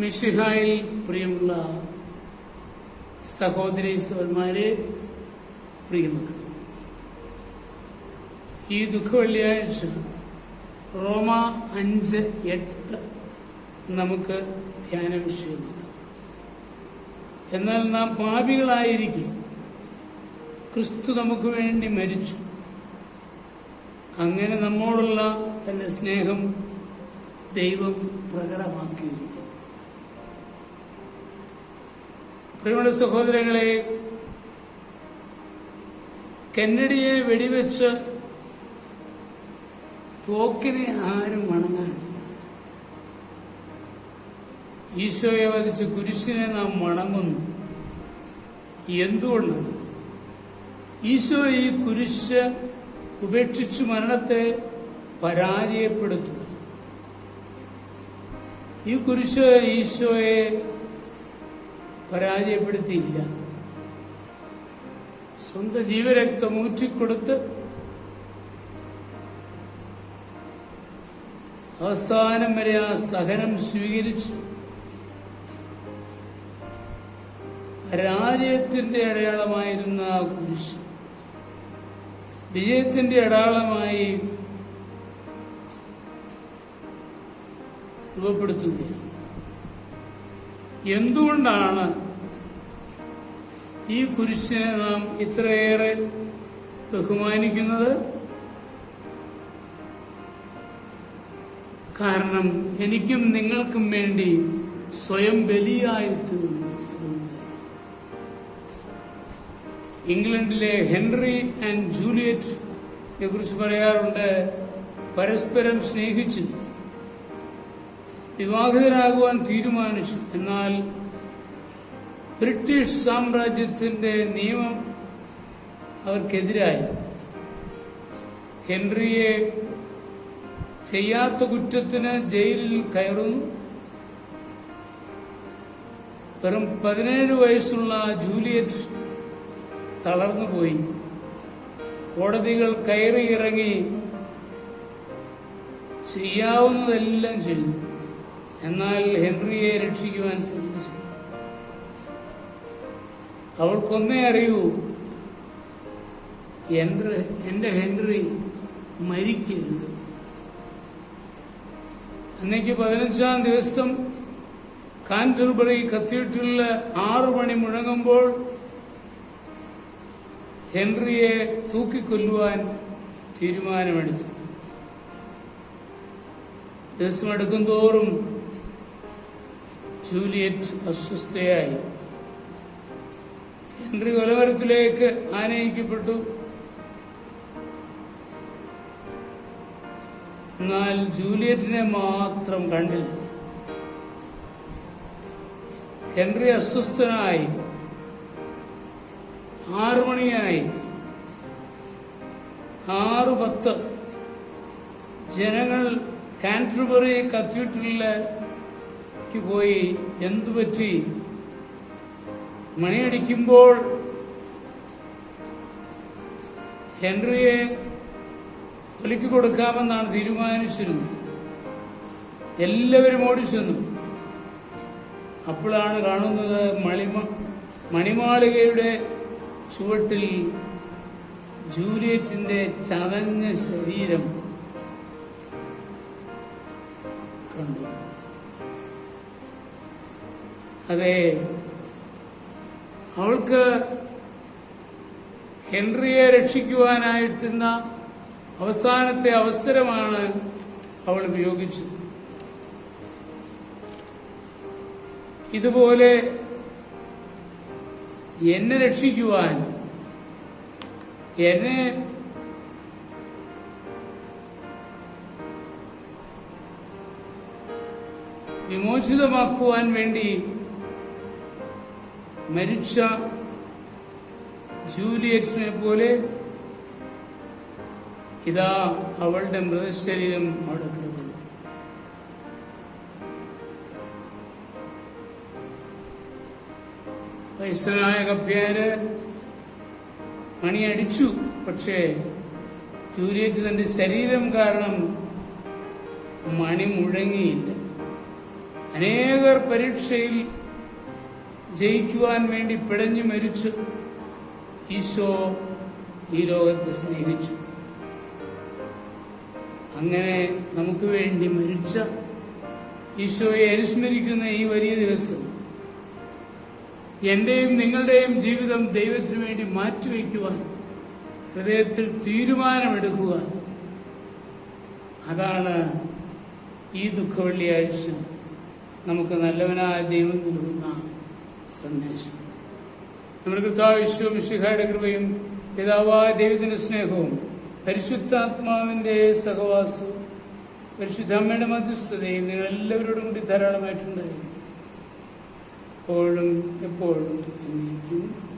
മിഷിഹായിൽ പ്രിയമുള്ള സഹോദരി സഹോദരന്മാരെ പ്രിയമുള്ള ഈ ദുഃഖ വെള്ളിയാഴ്ച റോമ അഞ്ച് എട്ട് നമുക്ക് ധ്യാന വിഷയമാക്കാം. എന്നാൽ നാം പാപികളായിരിക്കും ക്രിസ്തു നമുക്ക് വേണ്ടി മരിച്ചു. അങ്ങനെ നമ്മോടുള്ള തന്റെ സ്നേഹം ദൈവം പ്രകടമാക്കിയിരിക്കുന്നു. പ്രിയമുള്ള സഹോദരങ്ങളെ കെന്നഡിയെ വെടിവെച്ച് തോക്കിനെ ആരും വണങ്ങാനില്ല ഈശോയെ വധിച്ച് കുരിശിനെ നാം വണങ്ങുന്നു എന്തുകൊണ്ട്? ഈശോ ഈ കുരിശ് ഉപേക്ഷിച്ചു മരണത്തെ പരാജയപ്പെടുത്തുന്നു. ഈ കുരിശ് ഈശോയെ പരാജയപ്പെടുത്തിയില്ല. സ്വന്തം ജീവരക്തം ഊറ്റിക്കൊടുത്ത് അവസാനം വരെ ആ സഹനം സ്വീകരിച്ചു. രാജയത്തിന്റെ അടയാളമായിരുന്ന ആ കുരിശ് വിജയത്തിന്റെ അടയാളമായി രൂപപ്പെടുത്തുകയാണ്. എന്തുകൊണ്ടാണ് ഈ കുരിശിനെ നാം ഇത്രയേറെ ബഹുമാനിക്കുന്നത്? കാരണം എനിക്കും നിങ്ങൾക്കും വേണ്ടി സ്വയം ബലിയായി തീർന്നു ഇംഗ്ലണ്ടിലെ ഹെൻറി ആൻഡ് ജൂലിയറ്റിനെ കുറിച്ച് പറയാറുണ്ട് പരസ്പരം സ്നേഹിച്ചു വിവാഹിതരാകുവാൻ തീരുമാനിച്ചു. എന്നാൽ ബ്രിട്ടീഷ് സാമ്രാജ്യത്തിന്റെ നിയമം അവർക്കെതിരായി. ഹെൻറിയെ ചെയ്യാത്ത കുറ്റത്തിന് ജയിലിൽ കയറുന്നു. വെറും പതിനേഴ് വയസ്സുള്ള ജൂലിയറ്റ് തളർന്നുപോയി. കോടതികൾ കയറി ഇറങ്ങി ചെയ്യാവുന്നതെല്ലാം ചെയ്തു. എന്നാൽ ഹെൻറിയെ രക്ഷിക്കുവാൻ ശ്രമിച്ചു. അവൾക്കൊന്നേ അറിയൂ എന്റെ ഹെൻറി മരിക്കരുത്. അന്നേക്ക് പതിനഞ്ചാം ദിവസം കാന്റർബറി കത്തീഡ്രലിൽ ആറു മണി മുഴങ്ങുമ്പോൾ ഹെൻറിയെ തൂക്കിക്കൊല്ലുവാൻ തീരുമാനമെടുത്തു. ദിവസമെടുക്കും തോറും ജൂലിയറ്റ് അസ്വസ്ഥയായി. ഹെൻറി കൊലവരത്തിലേക്ക് ആനയിക്കപ്പെട്ടു. എന്നാൽ ജൂലിയറ്റിനെ മാത്രം കണ്ടില്ല. ഹെൻറി അസ്വസ്ഥനായി. ആറു മണിയായി. ആറു പത്ത്. ജനങ്ങൾ കാൻട്രബറി കത്തീഡ്രലിലേക്ക് പോയി എന്തു പറ്റി? മണിയടിക്കുമ്പോൾ ഹെൻറിയെ കൊലിക്ക് കൊടുക്കാമെന്നാണ് തീരുമാനിച്ചിരുന്നത്. എല്ലാവരും ഓടിച്ചെന്നു അപ്പോഴാണ് കാണുന്നത് മണിമ മണിമാളികയുടെ ചുവട്ടിൽ ജൂലിയറ്റിന്റെ ചതഞ്ഞ ശരീരം അതെ. അവൾക്ക് ഹെൻറിയെ രക്ഷിക്കുവാനായിട്ടുന്ന അവസാനത്തെ അവസരമാണ് അവൾ ഉപയോഗിച്ചത്. ഇതുപോലെ എന്നെ രക്ഷിക്കുവാൻ എന്നെ വിമോചിതമാക്കുവാൻ വേണ്ടി മരിച്ച ജൂലിയറ്റിനെ പോലെ ഇതാ അവളുടെ മൃതശരീരം അവിടെ കിടക്കുന്നു. വയസ്സനായ കപ്പ്യാര് മണിയടിച്ചു പക്ഷേ ജൂലിയറ്റ് തന്റെ ശരീരം കാരണം മണി മുഴങ്ങിയില്ല. അനേകർ പരീക്ഷയിൽ ജയിക്കുവാൻ വേണ്ടി പിടഞ്ഞു മരിച്ചു ഈശോ ഈ ലോകത്തെ സ്നേഹിച്ചു. അങ്ങനെ നമുക്ക് വേണ്ടി മരിച്ച ഈശോയെ അനുസ്മരിക്കുന്ന ഈ വലിയ ദിവസം എന്റെയും നിങ്ങളുടെയും ജീവിതം ദൈവത്തിനു വേണ്ടി മാറ്റിവെക്കുവാൻ ഹൃദയത്തിൽ തീരുമാനമെടുക്കുക. അതാണ് ഈ ദുഃഖവെള്ളിയാഴ്ച. നമുക്ക് നല്ലവനായ ദൈവം നൽകുന്ന സന്ദേശം. നമ്മുടെ കർത്താവ് മിശിഹയുടെ കൃപയും പിതാവായ ദൈവത്തിന്റെ സ്നേഹവും പരിശുദ്ധാത്മാവിന്റെ സഹവാസവും പരിശുദ്ധ അമ്മയുടെ മധ്യസ്ഥതയും നിങ്ങൾ എല്ലാവരോടും കൂടി ധാരാളമായിട്ടുണ്ടായിരിക്കും. എപ്പോഴും എപ്പോഴും എന്നേക്കും